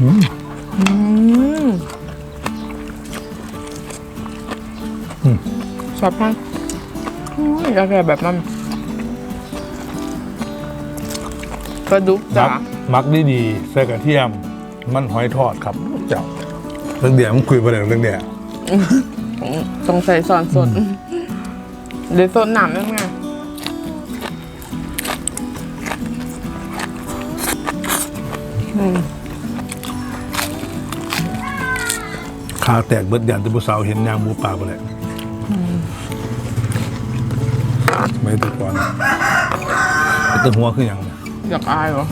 อืมอืมอืมชอบพังอุ้ยกาแฟแบบมันปลาดุกจ้ะมักดีดีใส่กระเทียม มันหอยทอดครับ เจ้าเรื่องเดียวมันคุยไปเลยเรื่องเดียวต้องใส่ซอนสดเดี๋ยวสดหนำนั่นไง ขาแตกเบิดยันแตะผู้สาวเห็นยางหมูป่าไปเลยไม่แตะก่อนไอ้ตัวหัวคืออย่างเนี่ยอยากอายเหรอ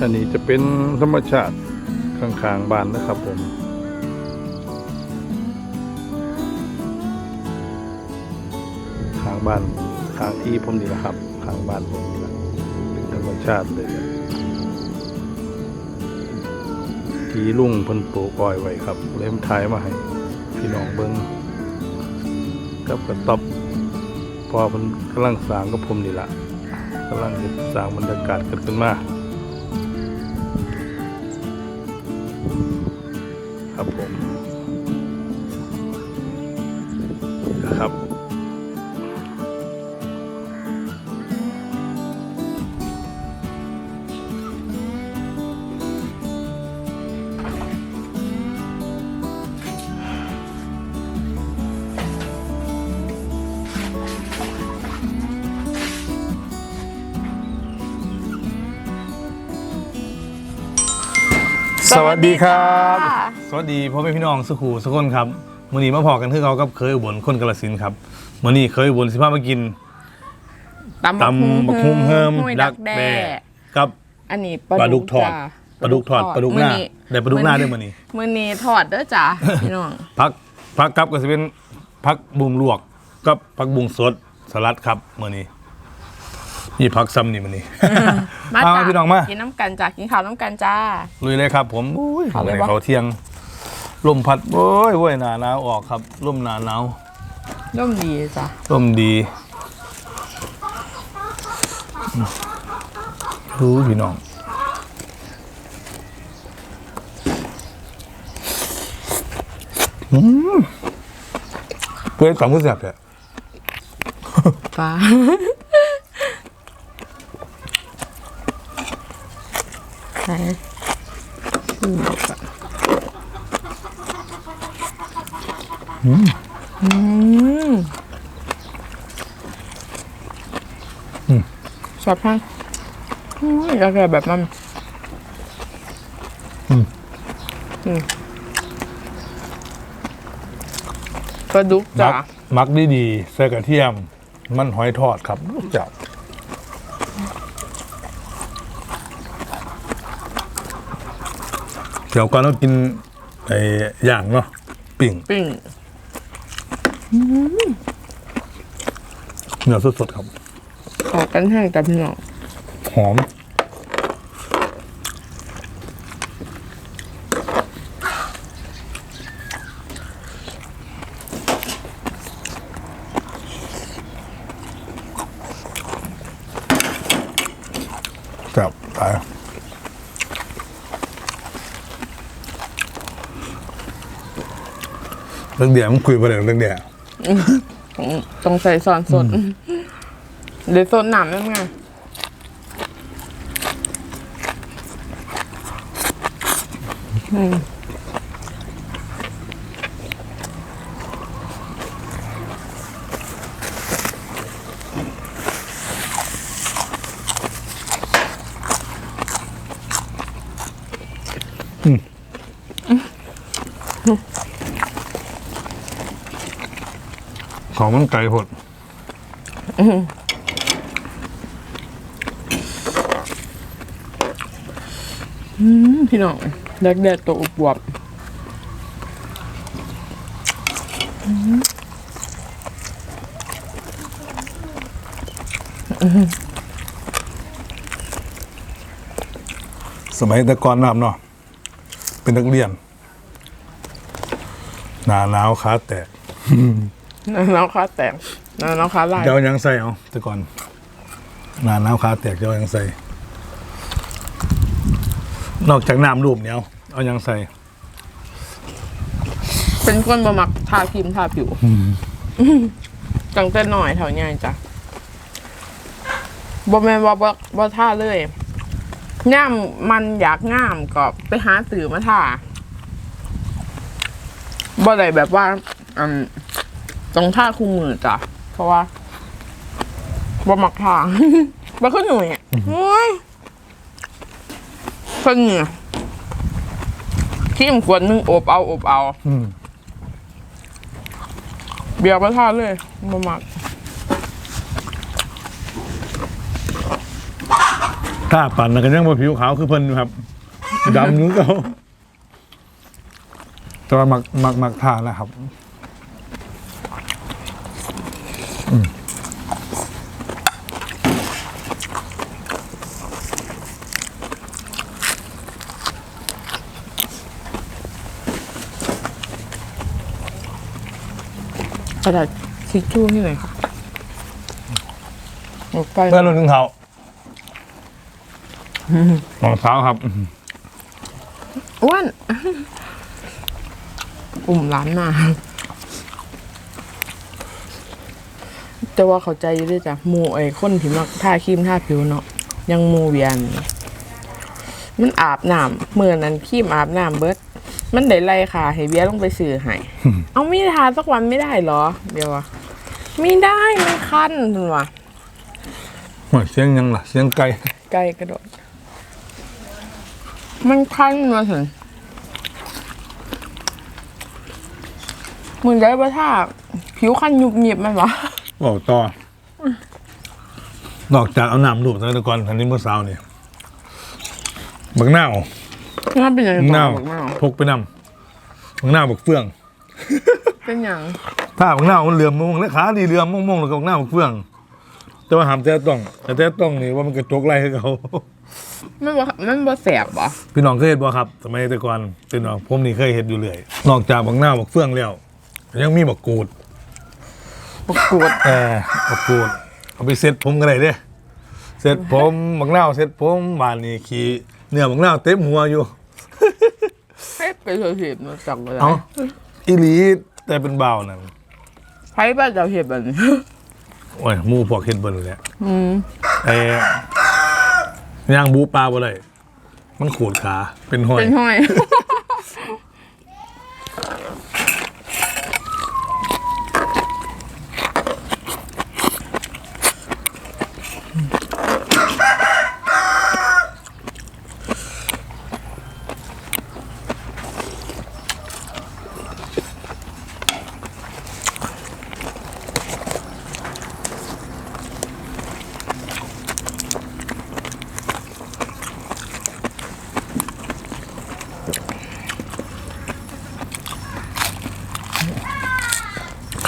อันนี้จะเป็นธรรมชาติ ข้างๆบ้านนะครับผมข้างบ้านข้างที่ผมนี่แหละครับข้างบ้านผมนี่แหละเป็นธรรมชาติเลยทีลุงเพิ่นปลูกอ้อยไว้ครับ เล่มท้ายมาให้พี่น้องเบิ้งกับกระต๊อบพอเพิ่นกำลังสางกับผมนี่แหละกำลังเฮ็ดสางบรรยากาศกันขึ้นมา สวัสดีครับค่ะสวัสดีพ่อแม่พี่น้องสุขูสุกคนครับมื้อนี้มาพอกันคือเขากับเคยอุบลคนกาฬสินธุ์ครับมื้อนี้เคยอุบลสิพามากินตำตำบักฮุงเฮิมห้วยดัดักกแด้แด้กับ อันนี้ปลาดุกทอดจ้ะปลาดุกทอดปลาดุกหน้ามื้อได้ปลาดุกหน้าด้วยมื้อนี้มื้อนี้ทอดเด้อจ้ะพี่น้อง พักพักกับก็จะเป็นพักบุงลวกกับพักบุงสดสลัดครับมื้อนี้ นี่พักซ้ำนี่มื้อนี้มาเอาจ้ะพี่น้องมา กินน้ำกันจ้ะกินข้าวน้ำกันจ้า ลุยเลยครับ ผมอุ้ยเอาเลยให้วะเขาเที่ยงลมพัดโอ้ยโว้ยหนาหนาวออกครับลมหนาหนาวร่มดีจ้ะลมดีรู้พี่น้องอืมเพื่อนสามผู้แสบเนี่ยปลา ไหนอืม อืมชอบพังอุ้ยกาแฟแบบมันอืมอืมปลาดุกมัจ้ะกมักดีดีๆใส่กระเทียม มันหอยทอดครับเจ้าเดี๋ยวก่อนเรากินไอ้ย่างเนาะ ปิ่งปิ้ง เนื้อสดๆครับขอกันแห้งกับพี่น้องหอมครับตายเรื่องเดียวมันคุยไปเลยเรื่องเดียว ต้องใส่ซอนสดเดี๋ยวสดหนำนั่นไงอืม ของมันไก่หดพี่น้องแดกแดดตัวอวบๆสมัยแต่ก่อนน้ำเนาะเป็นนักเรียน หนาหนาวขาแตก น้องขาแตกน้องขาลายเจ้ายังใส่เอาแต่ก่อนหนาหนาวขาแตกเจ้ายังใส่ นอกจากน้ำรูปเนี้ยเอาเอายังใส่ เป็นคนบ่มักทาครีมทาผิวจังแต่หน่อยเท่านี้จ้ะบ่แม่นว่าบ่บ่ทาเลยง่ามมันอยากง่ามก็ไปหาสื่อมาทาบ่ได้แบบว่าอืม ต้องทาคู่มือจ้ะ เพราะว่าบ่มักทาบ่ขึ้นหน่อยอะโอ้ยคนเหงื่อครีมขวดหนึงอบเอาอบเอา อืมเบียร์ประทานเลยมามักถ้าปั่นนะก็ยังบ่ผิวขาวคือเพิ่นอยู่ครับดำนึงเขาแต่ว่ามักมักมักทาแล้วครับ ระดาษทิชชู่ที่ไหนคะหมดไปเพื่อนรุ่นถึงเขารองเท้าครับ อ้วนอุ่มร้านมาแต่ว่าเข้าใจอยู่ด้วยจ้ะหมูไอ้คนที่มักทาครีมทาผิวเนาะยังหมูเวียน มันอาบน้ำเมื่อนั้นครีมอาบน้ำเบิด มันได้ไล่ค่ะให้เบียร์ลงไปซื้อให้ เอาไม่ทาสักวันไม่ได้เหรอ เดี๋ยวอะไม่ได้มันคันถึงวะโอ้ยเสียงยังล่ะ เสียงไก่ไกลกระโดด มันคันมาถึงมึงได้ปะท่าผิวคันยุบหยิบมันวะบอกต่อ นอกจากเอาน้ำรูปแต่ก่อนทันนี้เมื่อเช้าเนี่ยบักหน้าว นั่นเป็นยังไงบักหน้าวบอกมาพกไปนำบักหน้าวบักเฟือง เป็นอย่างถ้าบักหน้าวมันเหลื่อมมงและขาดีเหลื่อมมงมงแล้วก็บักหน้าวบักเฟือง แต่ว่าหามแต่ต้องแต่แต่ต้องนี่ว่ามันกระจกไรให้เขามันบ่มันบ่แสบบ่พี่น้องเคยเห็นบ่ครับสมัยแต่ก่อนพี่น้องผมนี่เคยเห็นอยู่เรื่อยนอกจากบักหน้าวบักเฟืองแล้วยังมีบักกูดปกวดเออบักกูดเอาไปเซ็ตผมกันเลยเด้เซ็ตผมบักหน้าวเซ็ตผมบานนี่ขี่เนื้อบักหน้าวเต็มหัวอยู่ ให้ไปเถอะเห็บมาจังเลยเอาอีหลีแต่เป็นเบาวนั่นไพ่บ้านเราเห็บแบบนี้โอ้ยหมูพวกเห็นเบิ่นเลยอืมไอ้ย่างบูปลาบ่ได้มันขูดขาเป็นห้อยเป็นห้อย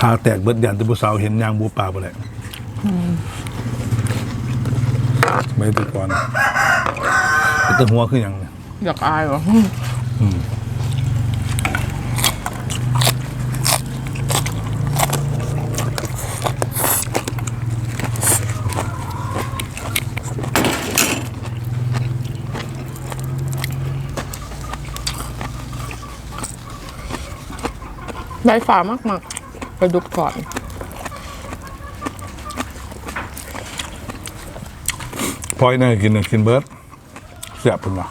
ขาแตกเบิดยันแตะบุสาวเห็นย่างบูปลาบ่ได้ไม่แตะก่อนเป็นแตะหัวคือหยังเนี่ยอยากอายวะใบฝามากมาก ๆไปดุกก่อนพอยเนยกินน่ะกินเบิร์ดแซ่บเป็นว่ะ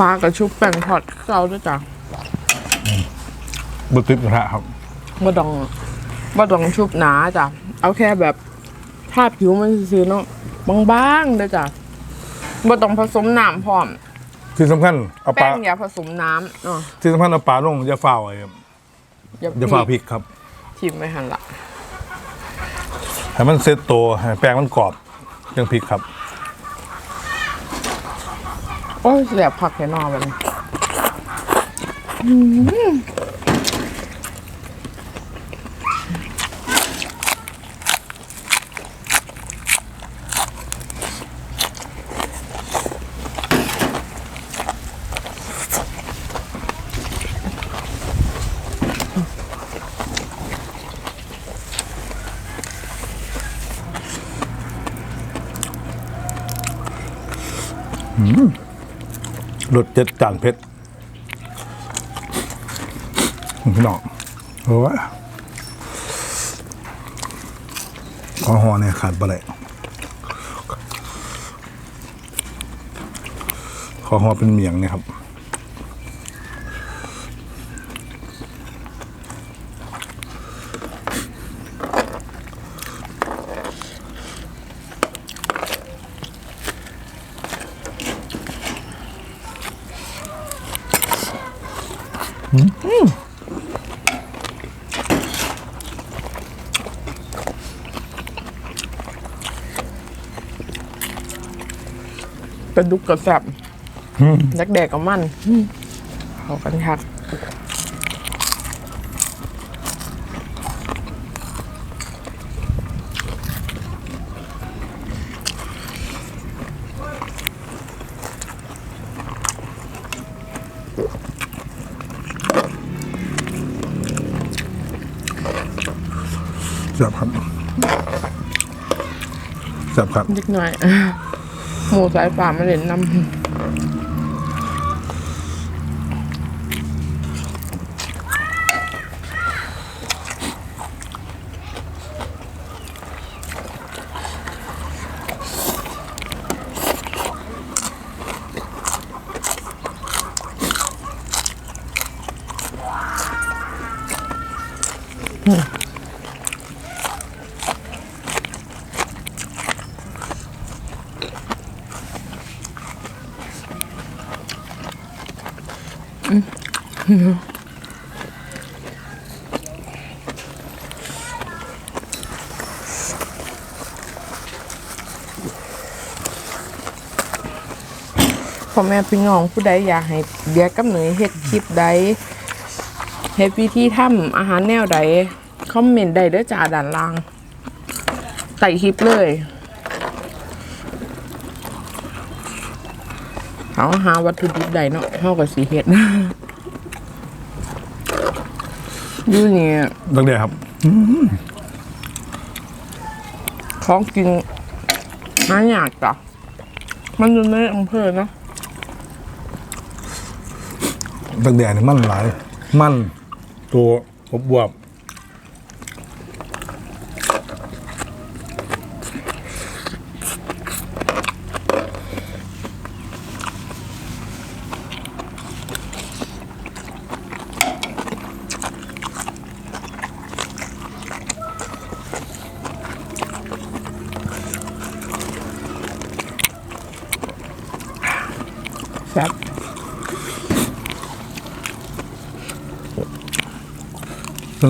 ลากระชุบแป้งทอดเกาด้วยจ้ะบุติดกระทะครับบ่ต้องบ่ต้องชุบหนาจ้ะ เอาแค่แบบทาผิวมันซื่อๆเนาะบางๆเด้อจ้ะบ่ต้องผสมน้ำพร้อม ที่สำคัญเอาปแป้ลางอย่าผสมน้ำเนาะที่สำคัญเอาปลาลงอย่าฝ่าวไอ้ครับอย่าอย่าฝ่าวพริกครับชิมไม่หันละให้มันเซตโตวให้แป้งมันกรอบยังพริกครับ โอ้ยแสบผักแค่นอแบบนี้ รสเจ็ดจานเผ็ดพี่น้องโอ้ยขอหอเนี่ยขาดไปเลยขอหอเป็นเมียงเนี่ยครับ กระดุกกระแสบดักแดกกับมันอืมเอากันคักแซ่บครับแซ่บครับนิดหน่อย หมูสายป่ามาเล่นน้ำ พ่อแม่พี่น้องผู้ใดอยากให้เบียร์กับหนูเฮ็ดคลิปใดเฮ็ดวิธีทำอาหารแนวใดคอมเมนต์ได้เด้อจ้าด้านล่างใส่คลิปเลยเอาหาวัตถุดิบใดเนาะเฮาก็สิเฮ็ดอยู่นี่ตั้งแต่ครับของกินหายากจ้ะมันอยู่ในอำเภอเนาะ ตั้งแต่นี่มันหลาย มันตัวอบวบ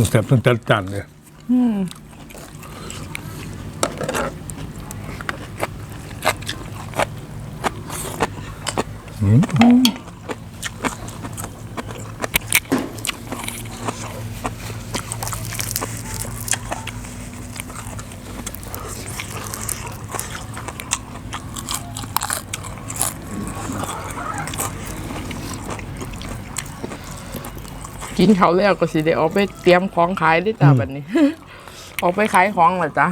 เรื่องแซ่บเรื่องจัดจานเลย嗯 กินเขาวแล้วก็สิได้ออกไปเตรียมของขายได้จ้าแบบนี้ ออกไปขายของเหรอจ้า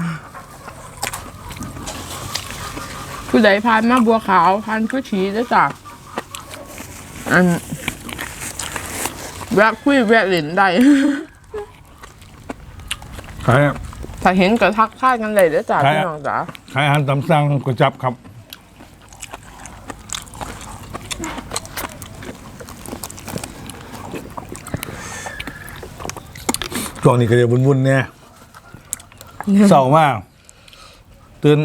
ผู้ใดผ่านมาบัวขาวผ่านผู้ชีได้จ้าอันแวะคุยแวะเล่นได้ ขาย ถ้าเห็นก็ทักทายกันเลยได้อจ้าใช่พี่น้องจ้าขายอาหารตามสั่งก๋วยจับครับ ช่วงนี้ก็จะวุ่นๆเนี่ยเศร้ามากตื่น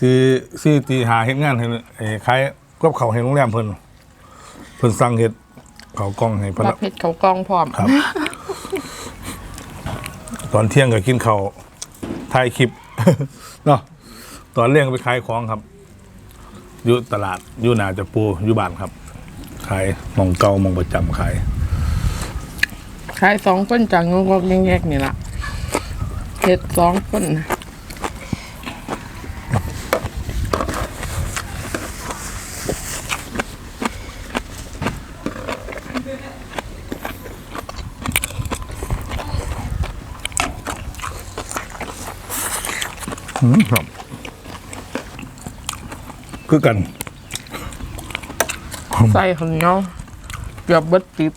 ตีสี่ตีหาเฮ็ดงานให้ไอ้ขายกับเขาวให้โรงแรมเพิ่นเพิ่นสั่งเฮ็ดเขาวกล้องให้พรันับกเพชรเขากองพร้อม ครับ ตอนเที่ยงก็กินเขาวถ่ายคลิป เนาะตอนเลี้ยงไปขายของครับอยู่ตลาดอยู่หนาจะปูอยู่บ้านครับขายหมองเก่าหมองประจำขาย ขายสองคนจากงงๆแงกๆนี่ล่ะเพชรสองคนนะอืมครับคือกัน ใส่ข้าวเหนียวเกือบเบิดติบ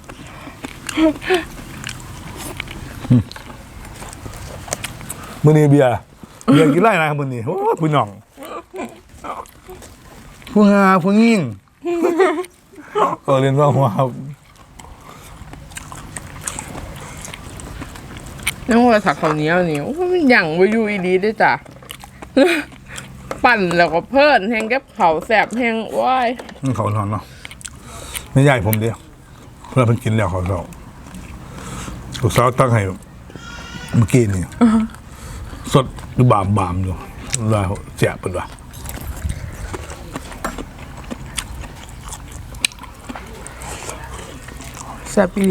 มื้อนี้เบียร์เบียร์กินไรนะครับมื้อนี้โอ้ยผู้น้องผู้หาผู้ยิ่งเออเรียนว่าหัวครับน้องว่าสักข้าวเหนียวนี่โอ้ยมันหยั่งไปอยู่อีดีด้วยจ้ะ ปั่นแล้วก็เพิ่นแห้งกับเขาวแสบแห้งว้ายมันเขานอนเนาะไม่ใหญ่ผมเดียวเพื่อเพิ่นกินแล้วเขาสองลูกสาวตั้งให้เมื่อกี้นี่ สดอยู่บามบามอยู่แล้วแจกเป็นว่าแซ่บอี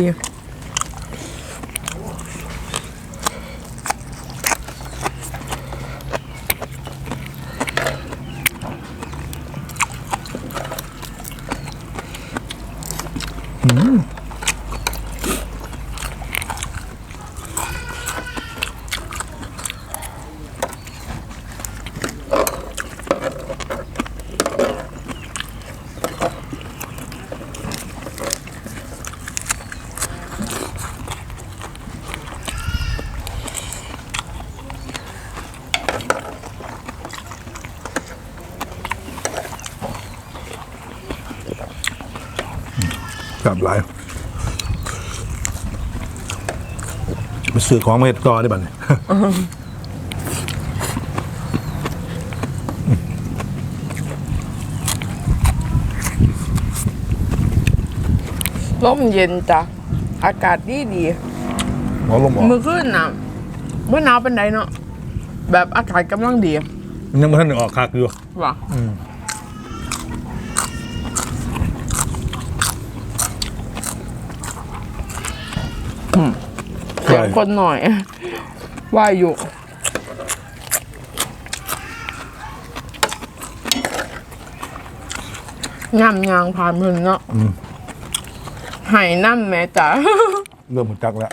กลับหลายไปซื้อของมาเฮ็ดต่อได้บัดนี้ลมเย็นจ้ะ อากาศดีดีหมอลมบอกมือขึ้นน่ะเมื่อหนาวเป็นไดเนาะแบบอากาศกำลังดีมันยังไม่ทันได้ออกคักอยู่ว่ะเสี คนหน่อย ว่าอยู่งามยางผ่านมือเนาะไหายน้ำแม่จ๋า เริ่มหัวจักแล้ว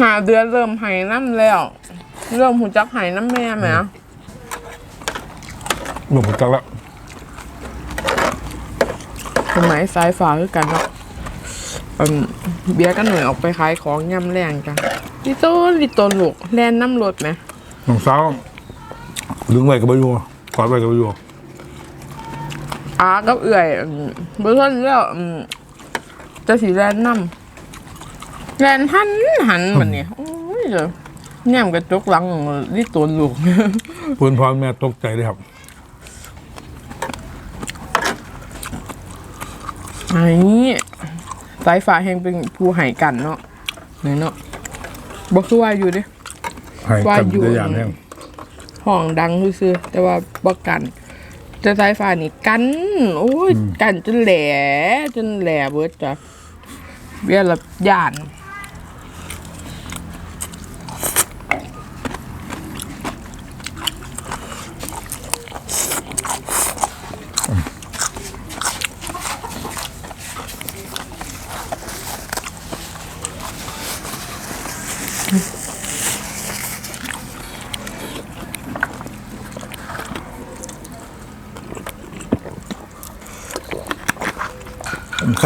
หาเดือนเริ่มไหายน้ำแล้ว เริ่มหูจักไหายน้ำแม่ไหมเริ่มหัวจักแล้ว สมัยสายฟ้าคือกันเนาะอืม เบียร์กันหน่อยออกไปขายของย่ำแรงกันลิโต้นลิโต้นลูกแลนน้ำรถไหมน้องสาวดึงไว้กับใบยูกอดไว้กับใบยูอากับเอื่อยอืมเบื่อทนแล้วอืมจะสีแลนน้ำแลนหันหันแบบนี้โอ้ยเดี๋ยวแง่มกระจกหลังลิโต้นลูกเพื่อนพ่อแม่ตกใจเลยครับไอ้ สายฟ้าแห่งเป็นผู้ใหายกันเนาะเนี่ยเนาะบอกคือว่าอยู่เดิให้ว่ากันอยู่ตัวอย่างแห้งห้องดังซื่อๆแต่ว่าบ่กัน แต่สายฟ้านี่กัน โอ้ย กันจนแหลจนแหลเบิดจ้ะเบี้ยละย่าน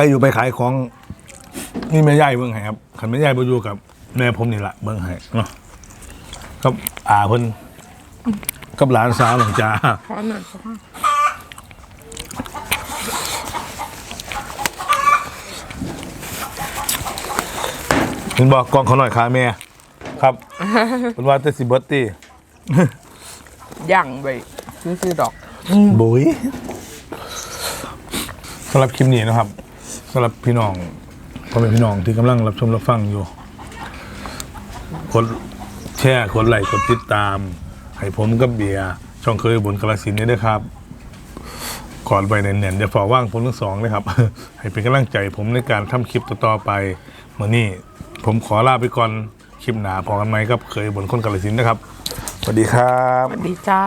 รอยู่ไปขายของนี่แม่ย่ายเบิ้งให้ครับขันแม่ย่ายไปอยู่กับแม่ผมนี่แหละเบิ้งให้เนาะกับอาเพิ่นกับหลานสาวหลังจ้าขอหน่อยขอค่ะเเห็นบอกกองเขาหน่อยขาแม่ครับเป็นว่าแต่สิเบิร์ตตี้ย่างไปซื้อๆดอกบุยสำหรับคลิปนี้นะครับ สำหรับพี่น้องพ่อแม่พี่น้องที่กำลังรับชมรับฟังอยู่กดแชร์กดไลค์กดติดตาม ให้ผมกับเบียร์ช่องเคยบุญกระสินนี่ด้วยครับก่อนไปเน่นๆเดี๋ยวฝาว่างผมทั้งสองเลยครับ ให้เป็นกำลังใจผมในการทำคลิปต่อๆไปเมื่อนี้ผมขอลาไปก่อนคลิปหนาพอกันไหมครับเคยบุญคนกระสินนะครับสวัสดีครับ สวัสดีจ้า